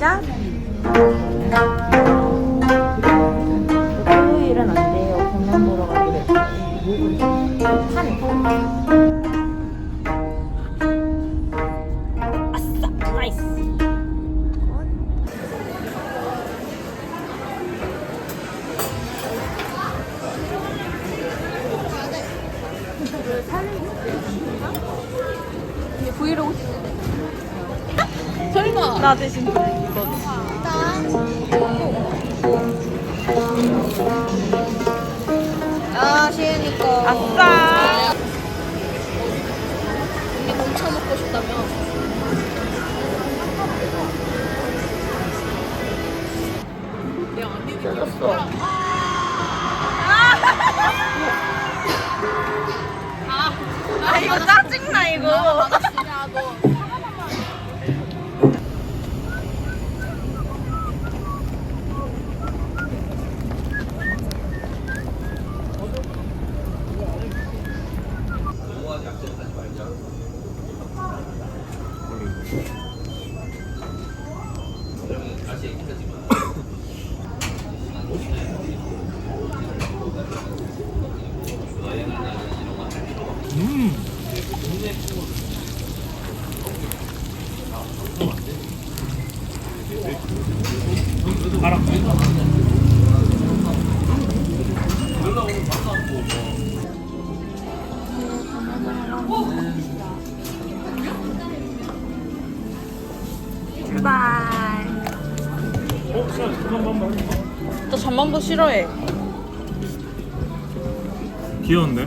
시작. 토요일은 안 돼요. 공연 보러 가기로 했어요. 판. 아싸, 나이스. 브이로그 설마. 나 대신 이거. 아, 시은이 거. 아싸. 언니 공차 먹고 싶다며. 아! 이거 짜증나 이거 출발. 너 잠만보 싫어해. 귀여운데?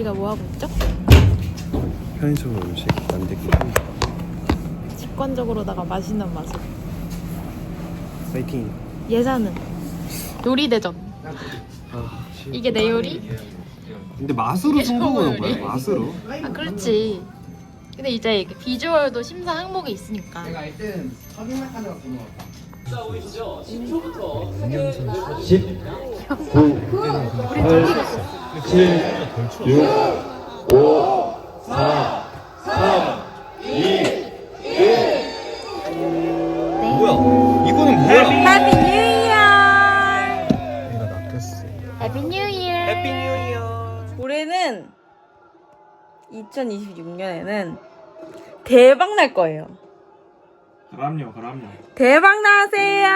우리가 뭐 하고 있죠? 편의점 음식 만들기. 직관적으로다가 맛있는 맛을 파이팅. 예산은 요리 대전 아, 이게 내 요리? 근데 맛으로 승부하는 거야. 맛으로. 아 그렇지 근데 이제 비주얼도 심사 항목이 있으니까 9, 뭐야? 이거는 뭐야? 해피 뉴 이어 내가 낚였어. 해피 뉴 이어 해피 뉴 이어. 올해는 2026년에는 대박 날 거예요 그럼요, 그럼요. 대박 나세요